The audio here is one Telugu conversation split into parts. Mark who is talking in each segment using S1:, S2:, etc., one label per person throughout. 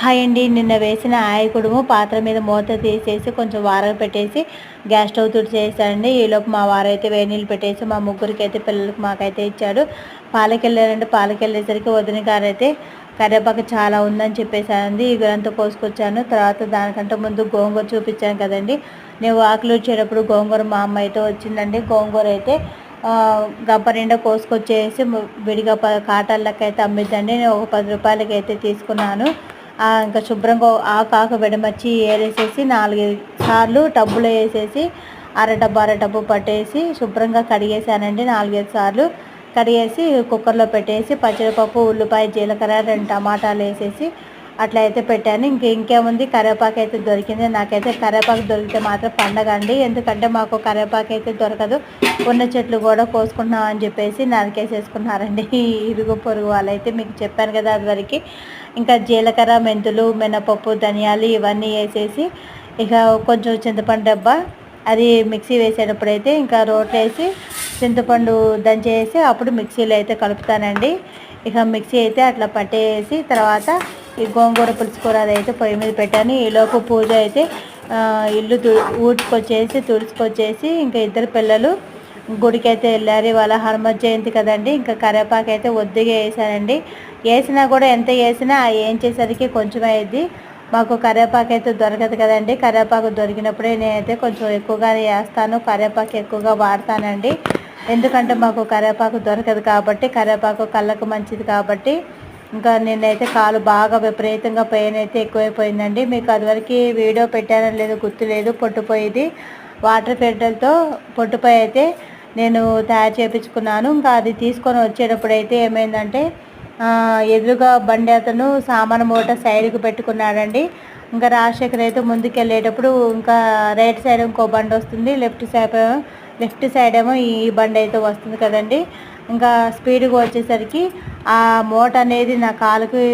S1: హాయ్ అండి. నిన్న వేసిన ఆయకుడుము పాత్ర మీద మూత తీసేసి కొంచెం వారలు పెట్టేసి గ్యాస్ స్టవ్ తుడిచేసాడండి. ఈలోపు మా వారైతే వేడి నీళ్ళు పెట్టేసి మా ముగ్గురికి అయితే పిల్లలకి మాకైతే ఇచ్చాడు. పాలకెళ్ళారంటే పాలకెళ్ళేసరికి వదిన గారు అయితే కరివేపాకు చాలా ఉందని చెప్పేసానండి ఇగురంతా కోసుకొచ్చాను తర్వాత దానికంటే ముందు గోంగూర చూపించాను కదండి. నేను ఆకులు వచ్చేటప్పుడు గోంగూర మా అమ్మ అయితే వచ్చిందండి. గోంగూర అయితే గంప నిండా కోసుకొచ్చేసి విడిగా ప కాటాలకి అయితే అమ్మిద్దండి. నేను ఒక పది రూపాయలకి అయితే తీసుకున్నాను. ఇంకా శుభ్రంగా ఆ ఆకు విడమర్చి ఏరేసేసి నాలుగైదు సార్లు టబ్బులో వేసేసి అర డబ్బు అర డబ్బు పట్టేసి శుభ్రంగా కడిగేసానండి. నాలుగైదు సార్లు కడిగేసి కుక్కర్లో పెట్టేసి పచ్చడిపప్పు ఉల్లిపాయ జీలకర్ర రెండు టమాటాలు వేసేసి అట్లా అయితే పెట్టాను. ఇంక ఇంకేముంది? కరివేపాకు అయితే దొరికింది. నాకైతే కరివేపాకు దొరికితే మాత్రం పండగ అండి. ఎందుకంటే మాకు కరివేపాకు అయితే దొరకదు. ఉన్న చెట్లు కూడా కోసుకుంటున్నాం అని చెప్పేసి నరికేసేసుకున్నారండి. ఇరుగు పొరుగు వాళ్ళైతే మీకు చెప్పాను కదా అదివరకు. ఇంకా జీలకర్ర మెంతులు మినపప్పు ధనియాలు ఇవన్నీ వేసేసి ఇక కొంచెం చింతపండు డబ్బా అది మిక్సీ వేసేటప్పుడు అయితే ఇంకా రోట్లు వేసి చింతపండు దంచేసి అప్పుడు మిక్సీలో అయితే కలుపుతానండి. ఇక మిక్సీ అయితే అట్లా పట్టేసి తర్వాత ఈ గోంగూర పులుసు కూర అయితే పొయ్యి మీద పెట్టాను. ఈలోపు పూజ అయితే ఇల్లు తు ఊడ్చుకొచ్చేసి తుడుచుకొచ్చేసి ఇంకా ఇద్దరు పిల్లలు గుడికి అయితే వెళ్ళారు. ఇవాళ హనుమత్ జయంతి కదండి ఇంకా కరేపాకు అయితే ఒద్దుగా వేసానండి వేసినా కూడా ఎంత వేసినా ఏం చేసరికి కొంచెం అయ్యింది మాకు కరేపాకు అయితే దొరకదు కదండి. కరేపాకు దొరికినప్పుడే నేనైతే కొంచెం ఎక్కువగా వేస్తాను. కరేపాకు ఎక్కువగా వాడతానండి. ఎందుకంటే మాకు కరేపాకు దొరకదు కాబట్టి కరేపాకు కళ్ళకు మంచిది కాబట్టి ఇంకా నేనైతే కాలు బాగా విపరీతంగా పెయిన్ అయితే ఎక్కువైపోయిందండి. మీకు అదివరకు వీడియో పెట్టానో లేదో గుర్తులేదు పొట్టుపోయేది. వాటర్ ఫిల్టర్తో పొట్టుపోయి అయితే నేను తయారు చేయించుకున్నాను ఇంకా అది తీసుకొని వచ్చేటప్పుడు అయితే ఏమైందంటే ఎదురుగా బండి అతను సామాను మూట సైడ్కి పెట్టుకున్నాడండి. ఇంకా రాజశేఖర్ అయితే ముందుకు వెళ్ళేటప్పుడు ఇంకా రైట్ సైడ్ ఇంకో బండి వస్తుంది లెఫ్ట్ సైడ్ లెఫ్ట్ సైడ్ ఏమో ఈ బండి అయితే వస్తుంది కదండి. ఇంకా స్పీడ్గా వచ్చేసరికి ఆ మూట అనేది నా కాలుకి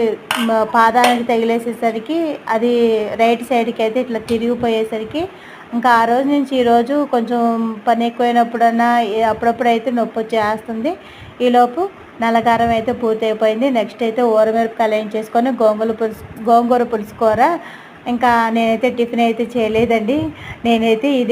S1: పాదానికి తగిలేసేసరికి అది రైట్ సైడ్కి అయితే ఇట్లా తిరిగిపోయేసరికి ఇంకా ఆ రోజు నుంచి ఈరోజు కొంచెం పని ఎక్కువైనప్పుడన్నా అప్పుడప్పుడు అయితే నొప్పి వచ్చేస్తుంది. ఈలోపు నల్లకారం అయితే పూర్తి అయిపోయింది నెక్స్ట్ అయితే ఊరమిరపకాయలు ఏం చేసుకొని గోంగూర పులుసు గోంగూర పులుసుకోర ఇంకా నేనైతే టిఫిన్ అయితే చేయలేదండి. నేనైతే ఇదే